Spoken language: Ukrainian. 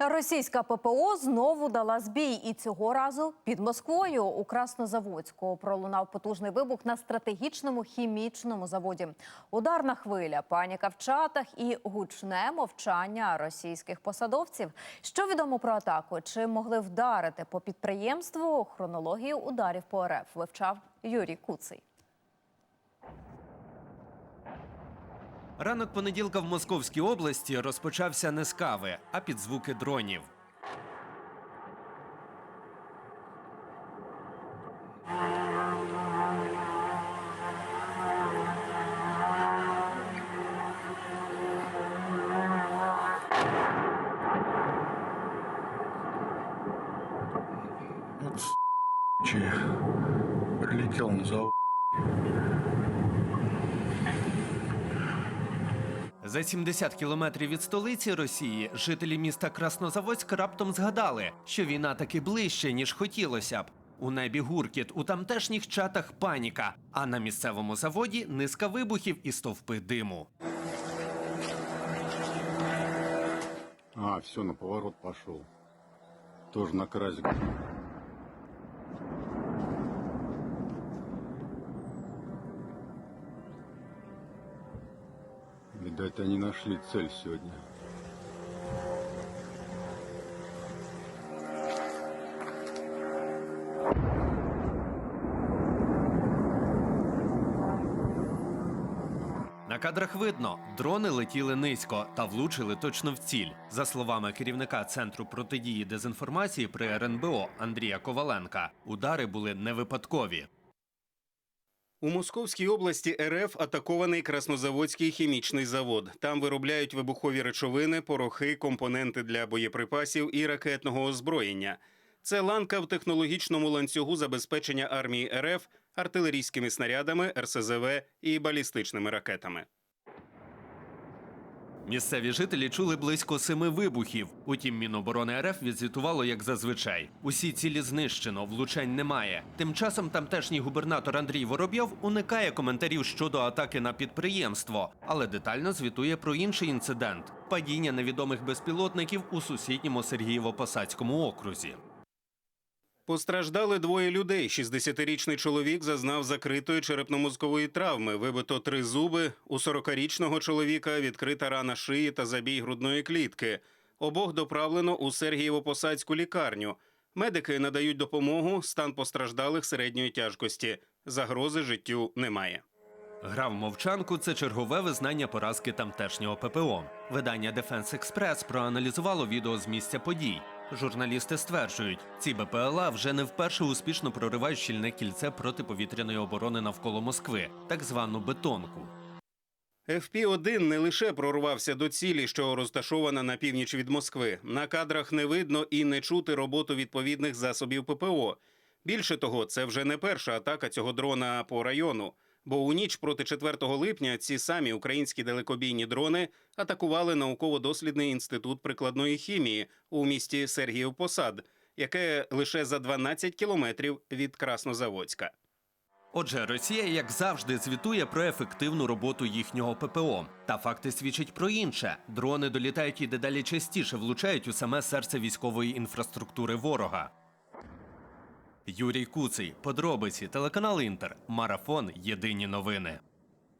Російська ППО знову дала збій, і цього разу під Москвою у Краснозаводську пролунав потужний вибух на стратегічному хімічному заводі. Ударна хвиля, паніка в чатах і гучне мовчання російських посадовців. Що відомо про атаку? Чи могли вдарити по підприємству? Хронологію ударів по РФ вивчав Юрій Куций. Ранок понеділка в Московській області розпочався не з кави, а під звуки дронів. Прилетел на завод. За 70 кілометрів від столиці Росії жителі міста Краснозаводськ раптом згадали, що війна таки ближче, ніж хотілося б. У небі гуркіт, у тамтешніх чатах паніка, а на місцевому заводі низка вибухів і стовпи диму. А, все, на поворот пошел. Тоже на кразик. Видать, они нашли цель сегодня. На кадрах видно, дрони летіли низько та влучили точно в ціль. За словами керівника центру протидії дезінформації при РНБО Андрія Коваленка, удари були не випадкові. У Московській області РФ атакований Краснозаводський хімічний завод. Там виробляють вибухові речовини, порохи, компоненти для боєприпасів і ракетного озброєння. Це ланка в технологічному ланцюгу забезпечення армії РФ артилерійськими снарядами, РСЗВ і балістичними ракетами. Місцеві жителі чули близько семи вибухів. Утім, Міноборони РФ відзвітувало як зазвичай. Усі цілі знищено, влучань немає. Тим часом тамтешній губернатор Андрій Воробйов уникає коментарів щодо атаки на підприємство, але детально звітує про інший інцидент падіння невідомих безпілотників у сусідньому Сергієво-Посадському окрузі. Постраждали двоє людей. 60-річний чоловік зазнав закритої черепно-мозкової травми. Вибито три зуби. У 40-річного чоловіка відкрита рана шиї та забій грудної клітки. Обох доправлено у Сергієво-Посадську лікарню. Медики надають допомогу. Стан постраждалих середньої тяжкості. Загрози життю немає. Гра в мовчанку це чергове визнання поразки тамтешнього ППО. Видання Defense Express проаналізувало відео з місця подій. Журналісти стверджують, ці БПЛА вже не вперше успішно проривають щільне кільце протиповітряної оборони навколо Москви, так звану бетонку. FP-1 не лише прорвався до цілі, що розташована на північ від Москви. На кадрах не видно і не чути роботу відповідних засобів ППО. Більше того, це вже не перша атака цього дрона по району. Бо у ніч проти 4 липня ці самі українські далекобійні дрони атакували науково-дослідний інститут прикладної хімії у місті Сергіїв Посад, яке лише за 12 кілометрів від Краснозаводська. Отже, Росія, як завжди, звітує про ефективну роботу їхнього ППО. Та факти свідчать про інше: дрони долітають і дедалі частіше влучають у саме серце військової інфраструктури ворога. Юрій Куций, подробиці, телеканал Інтер, марафон. Єдині новини.